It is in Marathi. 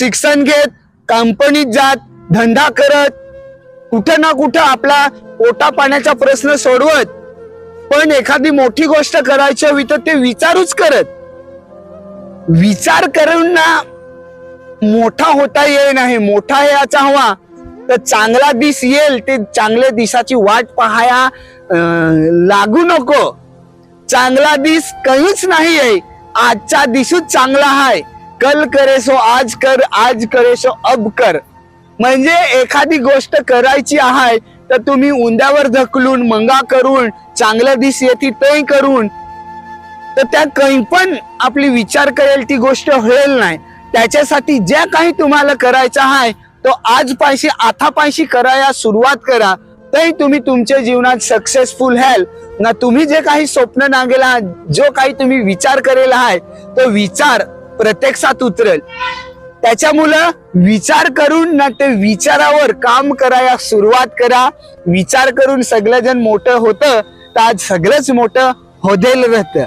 शिक्षण घेत कंपनीत जात धंदा करत कुठं ना कुठं आपला पोटा पाण्याचा प्रश्न सोडवत. पण एखादी मोठी गोष्ट करायची हवी तर ते विचारूच करत. विचार करून ना मोठा होता येईल नाही मोठा याचा हवा. तर चांगला दिस येईल ते चांगल्या दिसाची वाट पाहाया लागू नको. चांगला दिस काहीच नाही आहे आजचा दिसूच चांगला आहे कल करे सो आज कर आज करे सो अब कर. म्हणजे एखादी गोष्ट करायची आहे तर तुम्ही उंद्यावर ढकलून मंगा करून चांगलं दिस येते ते करून तर त्या काही पण आपली विचार करेल ती गोष्ट होईल नाही. त्याच्यासाठी ज्या काही तुम्हाला करायचं आहे तो आज पायशी आता पायशी करायला सुरुवात करा. तरी तुम्ही तुमच्या जीवनात सक्सेसफुल व्हाल. ना तुम्ही जे काही स्वप्न नागेला जो काही तुम्ही विचार करेल आहे तो विचार प्रत्यक्षात उतरेल. त्याच्यामुळं विचार करून ना ते विचारावर काम करायला सुरुवात करा. विचार करून सगळं जण मोठं होतं तर आज सगळंच मोठं होदेल राहतं.